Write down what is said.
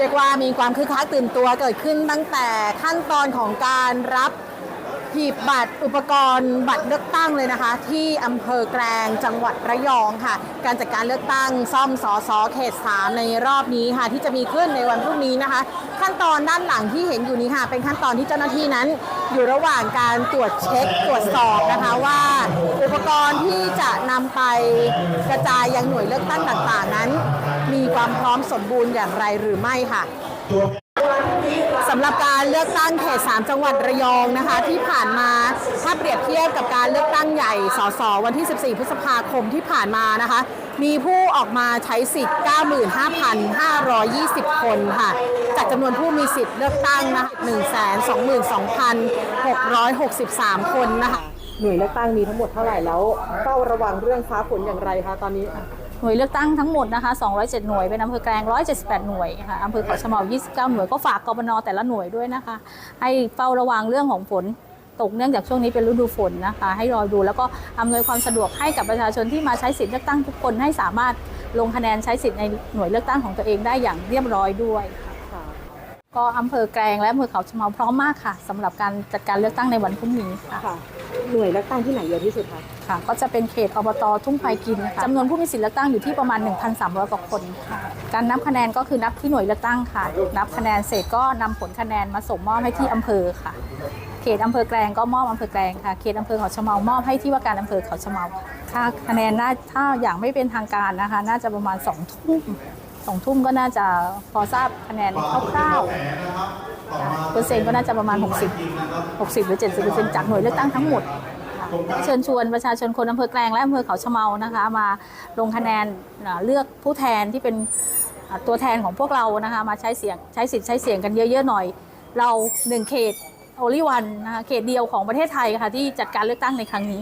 เรียกว่ามีความคึกคักตื่นตัวเกิดขึ้นตั้งแต่ขั้นตอนของการรับ หีบบัตรอุปกรณ์บัตรเลือกตั้งเลยนะคะ ที่อำเภอแกลงจังหวัดระยองค่ะ การจัดการเลือกตั้งซ่อมสอสอเขต3ในรอบนี้ค่ะ ที่จะมีขึ้นในวันพรุ่งนี้นะคะ ขั้นตอนด้านหลังที่เห็นอยู่นี้ค่ะ เป็นขั้นตอนที่เจ้าหน้าที่นั้น อยู่ระหว่างการตรวจเช็คตรวจสอบนะคะว่าอุปกรณ์ที่จะนำไปกระจายยังหน่วยเลือกตั้งต่างๆนั้น มีความพร้อมสมบูรณ์อย่างไรหรือไม่ค่ะสำหรับการเลือกตั้งเขต 3 จังหวัดระยองนะคะ ที่ผ่านมาถ้าเปรียบเทียบกับการเลือกตั้งใหญ่สสวันที่ 14 พฤษภาคมที่ผ่านมานะคะ มีผู้ออกมาใช้สิทธิ์ 95,520 คนค่ะ จากจำนวนผู้มีสิทธิ์เลือกตั้งนะคะ122,663 คนนะคะ หน่วยเลือกตั้งมีทั้งหมดเท่าไหร่แล้วเฝ้าระวังเรื่องฟ้าฝนอย่างไรคะตอนนี้ หน่วยเลือกตั้งทั้งหมดนะคะ207 หน่วย เป็นอำเภอแกลง 178 หน่วยค่ะอำเภอเขาชะเมา29 หน่วย ก็ฝากกบนแต่ละหน่วยด้วยนะคะ ให้เฝ้าระวังเรื่องของฝนตกเนื่องจากช่วงนี้เป็นฤดูฝนนะคะ ให้รอดูแล้วก็อำนวยความสะดวกให้กับประชาชนที่มาใช้สิทธิเลือกตั้งทุกคนให้สามารถลงคะแนนใช้สิทธิ์ในหน่วยเลือกตั้งของตัวเองได้อย่างเรียบร้อยด้วยก็อำเภอแกลงและอำเภอเขาชะเมาพร้อมมากค่ะสำหรับการจัดการเลือกตั้งในวันพรุ่งนี้ค่ะ หน่วยเลือกตั้งที่ไหนเยอะที่สุดคะค่ะ ก็จะเป็นเขตอบตทุ่งไผ่กินค่ะจำนวนผู้มีสิทธิเลือกตั้งอยู่ที่ประมาณ 1,300กว่าคนค่ะการนับคะแนนก็คือนับที่หน่วยเลือกตั้งค่ะ นับคะแนนเสร็จก็นำผลคะแนนมาส่งมอบให้ที่อำเภอค่ะ เขตอำเภอแกลงก็มอบอำเภอแกลงค่ะ เขตอำเภอเขาชะเมามอบให้ที่ว่าการอำเภอเขาชะเมาค่าคะแนนน่าถ้าอย่างไม่เป็นทางการนะคะ น่าจะประมาณ2ทุ่มสองทุ่มก็น่าจะพอทราบคะแนนคร่าวๆ เปอร์เซ็นต์ก็น่าจะประมาณ 60 60 หรือ 70เปอร์เซ็นต์จากหน่วยเลือกตั้งทั้งหมด เชิญชวนประชาชนคนอำเภอแกลงและอำเภอเขาชะเมานะคะ มาลงคะแนนเลือกผู้แทนที่เป็นตัวแทนของพวกเรานะคะมาใช้เสียงใช้สิทธิ์ใช้เสียงกันเยอะๆหน่อย เราหนึ่งเขตโอลิวันนะคะเขตเดียวของประเทศไทยค่ะที่จัดการเลือกตั้งในครั้งนี้